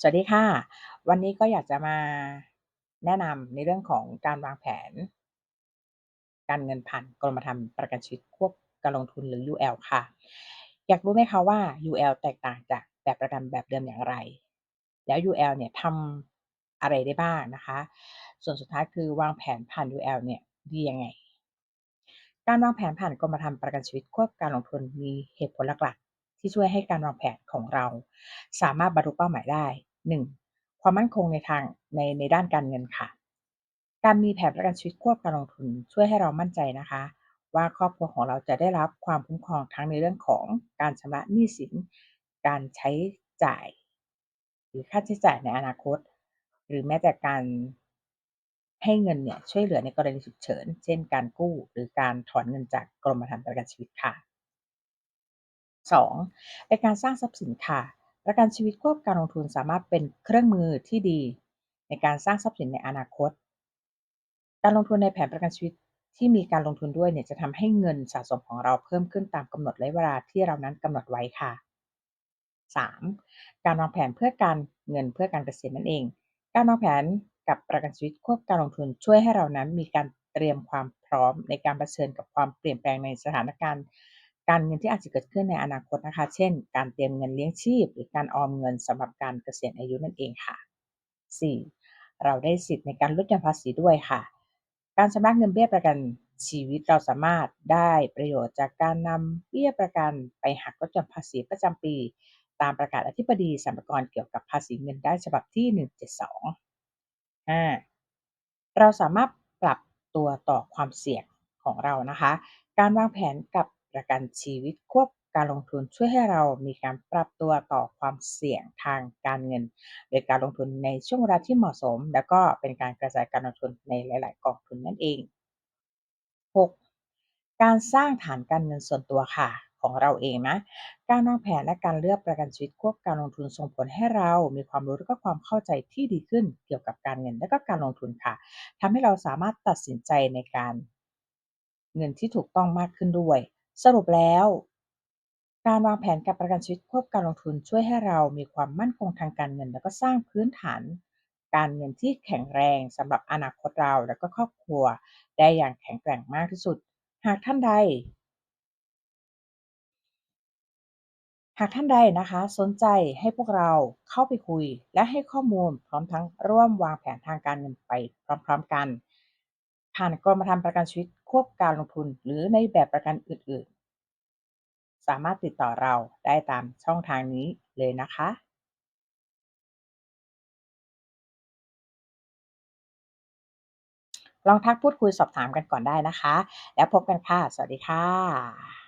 สวัสดีค่ะ วันนี้ก็อยากจะมาแนะนำในเรื่องของการวางแผน การเงินผ่านกรมธรรม์ประกันชีวิตควบการลงทุนหรือ UL ค่ะ อยากรู้ไหมคะว่า UL แตกต่างจากแบบประกันแบบเดิมอย่างไร?แล้ว UL เนี่ยทำอะไรได้บ้างนะคะ ส่วนสุดท้ายคือวางแผนผ่าน UL เนี่ยดียังไง?การวางแผนผ่านกรมธรรม์ประกันชีวิตควบการลงทุนมีเหตุผลหลักๆ ที่ช่วยให้การวางแผนของเรา สามารถบรรลุเป้าหมายได้ 1 ความมั่นคงในทางในในด้านการเงินค่ะ การมีแผนประกันชีวิตควบการลงทุนช่วยให้เรามั่นใจนะคะ ว่าครอบครัวของเราจะได้รับความคุ้มครองทั้งในเรื่องของการชำระหนี้สิน การใช้จ่าย หรือค่าใช้จ่ายในอนาคต หรือแม้แต่การให้เงินเนี่ยช่วยเหลือในกรณีฉุกเฉิน เช่น การกู้หรือการถอนเงินจากกรมธรรม์ประกันชีวิตค่ะ 2 เป็นการสร้างทรัพย์สินค่ะ ประกันชีวิตควบการลงทุนสามารถเป็นเครื่องมือที่ดีในการสร้างทรัพย์สินในอนาคต การลงทุนในแผนประกันชีวิตที่มีการลงทุนด้วยเนี่ยจะทำให้เงินสะสมของเราเพิ่มขึ้นตามกำหนดระยะเวลาที่เรานั้นกำหนดไว้ค่ะ 3 การวางแผนเพื่อการเงินเพื่อการเกษียณนั่นเอง การวางแผนกับประกันชีวิตควบการลงทุนช่วยให้เรานั้นมีการเตรียมความพร้อมในการเผชิญกับความเปลี่ยนแปลงในสถานการณ์ การเงินที่อาจจะเกิดขึ้นในอนาคตนะคะ เช่น การเตรียมเงินเลี้ยงชีพ หรือการออมเงินสำหรับการเกษียณอายุนั่นเองค่ะ 4 เราได้สิทธิ์ในการลดหย่อนภาษีด้วยค่ะ การชำระเงินเบี้ยประกันชีวิตเราสามารถได้ประโยชน์จากการนำเบี้ยประกันไปหักลดหย่อนภาษีประจำปี ตามประกาศอธิบดีสรรพากรเกี่ยวกับภาษีเงินได้ฉบับที่ 172 5 เราสามารถปรับตัวต่อความเสี่ยงของเรานะคะ การวางแผนกับ ประกันชีวิตควบการลงทุนช่วยให้เรามีการปรับตัวต่อความเสี่ยงทางการเงิน โดยการลงทุนในช่วงเวลาที่เหมาะสม แล้วก็เป็นการกระจายการลงทุนในหลาย ๆ กองทุนนั่นเอง 6 การสร้างฐานการเงินส่วนตัวค่ะของเราเองนะ การวางแผนและการเลือกประกันชีวิตควบการลงทุนส่งผลให้เรามีความรู้และก็ความเข้าใจที่ดีขึ้นเกี่ยวกับการเงินและก็การลงทุนค่ะทำให้เราสามารถตัดสินใจในการเงินที่ถูกต้องมากขึ้นด้วย สรุปแล้ว การวางแผนกับประกันชีวิตควบการลงทุนช่วยให้เรามีความมั่นคงทางการเงิน แล้วก็สร้างพื้นฐาน การเงินที่แข็งแรงสำหรับอนาคตเราและก็ครอบครัว ได้อย่างแข็งแกร่งมากที่สุด หากท่านใด หากท่านใดนะคะ สนใจให้พวกเราเข้าไปคุย และให้ข้อมูลพร้อมทั้งร่วมวางแผนทางการเงินไปพร้อม ๆ กัน ผ่านกรมธรรม์ประกันชีวิตควบการลงทุน หรือในแบบประกันอื่น ๆ สามารถติดต่อเราได้ตามช่องทางนี้เลยนะคะลองทักพูดคุยสอบถามกันก่อนได้นะคะ แล้วพบกันค่ะ สวัสดีค่ะ